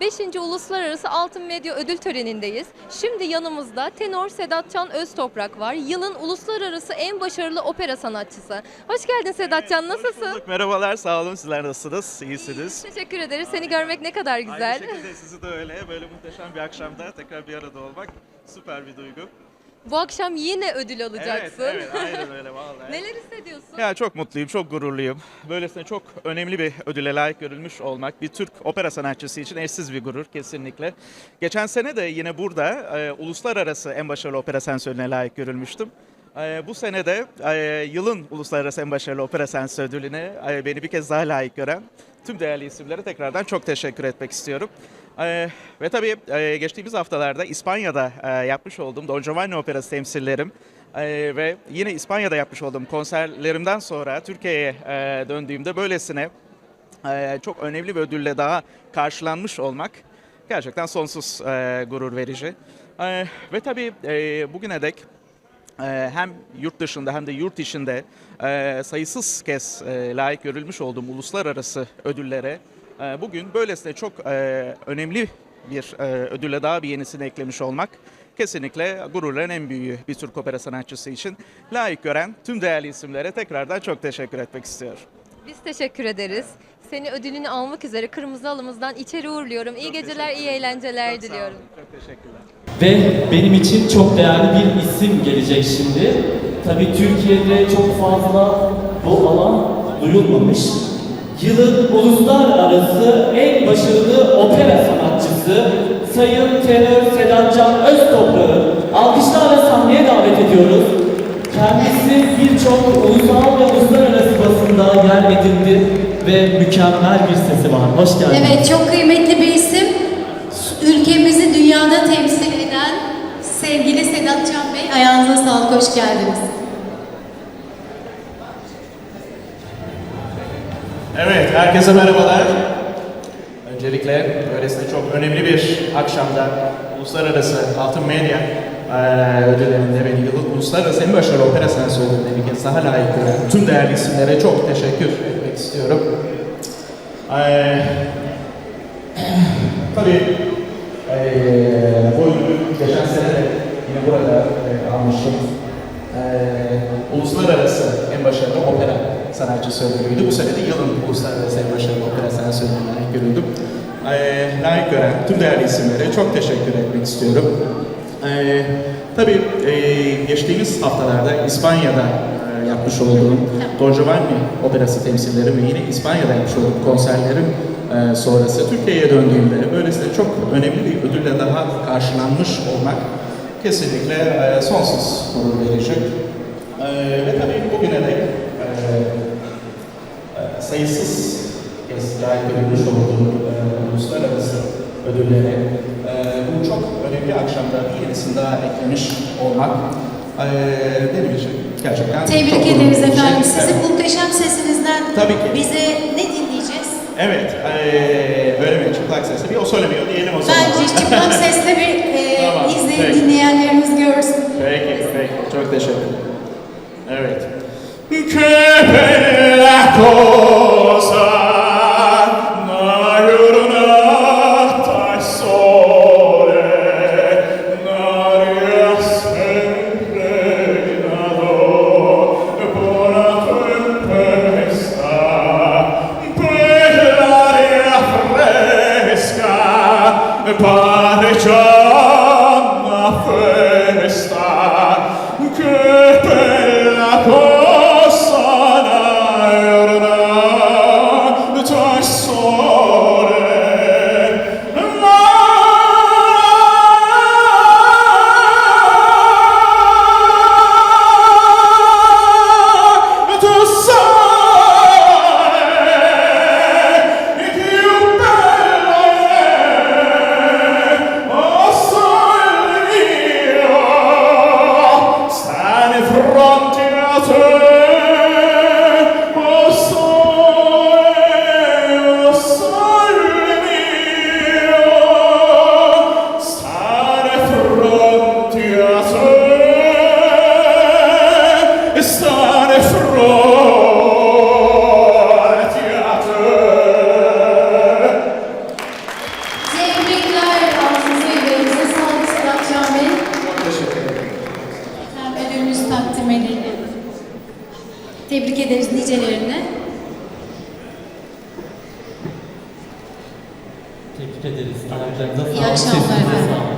5. Uluslararası Altın Medya Ödül Töreni'ndeyiz. Şimdi yanımızda tenor Sedatcan Öztoprak var. Yılın uluslararası en başarılı opera sanatçısı. Hoş geldin Sedatcan, nasılsın? bulduk. Merhabalar, sağ olun. Sizler nasılsınız? İyisiniz. Teşekkür ederiz. Seni görmek ne kadar güzel. Aynı şekilde sizi de öyle. Böyle muhteşem bir akşamda tekrar bir arada olmak süper bir duygu. Bu akşam yine ödül alacaksın. Evet, evet, aynen öyle vallahi. Neler hissediyorsun? Ya çok mutluyum, çok gururluyum. Böylesine çok önemli bir ödüle layık görülmüş olmak bir Türk opera sanatçısı için eşsiz bir gurur kesinlikle. Geçen sene de yine burada e, uluslararası en başarılı opera sensörüne layık görülmüştüm. E, bu sene de e, yılın uluslararası en başarılı opera sensör ödülüne e, beni bir kez daha layık gören tüm değerli isimlere tekrardan çok teşekkür etmek istiyorum. E, ve tabii e, geçtiğimiz haftalarda İspanya'da e, yapmış olduğum Don Giovanni Operası temsillerim ee, ve yine İspanya'da yapmış olduğum konserlerimden sonra Türkiye'ye e, döndüğümde böylesine e, çok önemli bir ödülle daha karşılanmış olmak gerçekten sonsuz e, gurur verici. E, ve tabii e, bugüne dek e, hem yurt dışında hem de yurt içinde e, sayısız kez e, layık görülmüş olduğum uluslararası ödüllere e, bugün böylesine çok e, önemli bir e, ödülle daha bir yenisini eklemiş olmak kesinlikle gururların en büyüğü bir Türk opera sanatçısı için layık gören tüm değerli isimlere tekrardan çok teşekkür etmek istiyorum. Biz teşekkür ederiz. Seni ödülünü almak üzere kırmızı alımızdan içeri uğurluyorum. İyi geceler, iyi eğlenceler Çok sağ diliyorum. olun, Çok teşekkürler. Ve benim için çok değerli bir isim gelecek şimdi. Tabii Türkiye'de çok fazla bu alan duyulmamış. Yılın uluslararası en başarılı opera sanatçısı Sayın Tenör Sedatcan Öztoprak'ı alkışlarla sahneye davet ediyoruz. Kendisi birçok ulusal ve uluslararası basında yer edindi ve mükemmel bir sesi var. Hoş geldiniz. Evet, çok kıymetli bir isim. Ülkemizi dünyada temsil eden sevgili Sedat Can Bey, ayağınıza sağlık, hoş geldiniz. Evet, herkese merhabalar. Öncelikle böylesine çok önemli bir akşamda Uluslararası Altın Medya eee, ödüllerinde beni yılın Uluslararası en başarılı opera sanatçısı ödülüne bir kez daha layık gören tüm değerli isimlere çok teşekkür etmek istiyorum. Eee tabii eee bu ödülü geçen sene yine burada eee, almıştım. Eee, uluslararası en başarılı sanatçısı ödülüydü. Bu sene de yılın uluslararası en başarılı opera sanatçısı layık görüldüm. Eee layık gören tüm değerli isimlere çok teşekkür etmek istiyorum. Eee tabii eee, geçtiğimiz haftalarda İspanya'da eee, yapmış olduğum Don Giovanni operası temsillerim ve yine İspanya'da yapmış olduğum konserlerim eee, sonrası Türkiye'ye döndüğümde böylesine çok önemli bir ödülle daha karşılanmış olmak kesinlikle eee, sonsuz gurur verici. Eee, ve tabii bugüne dek eee, sayısız kez layık görülmüş olduğum eee, uluslararası ödüllere eee, bu çok önemli akşamda bir yenisini daha eklemiş olmak eee, benim için gerçekten Tebrik ederiz efendim. Evet. Sizin muhteşem sesinizden Tabii ki. bize ne dinleyeceğiz? Evet, eee, böyle bir çıplak sesle bir o söylemiyor diyelim o zaman. Bence çıplak sesle bir e, Tamam, izleyin, peki. dinleyenlerimiz görsün. Peki, peki. Çok teşekkür ederim. Evet. Che pare già che per la cosa da orna tu nicelerine. Tebrik ederiz. İyi akşamlar efendim.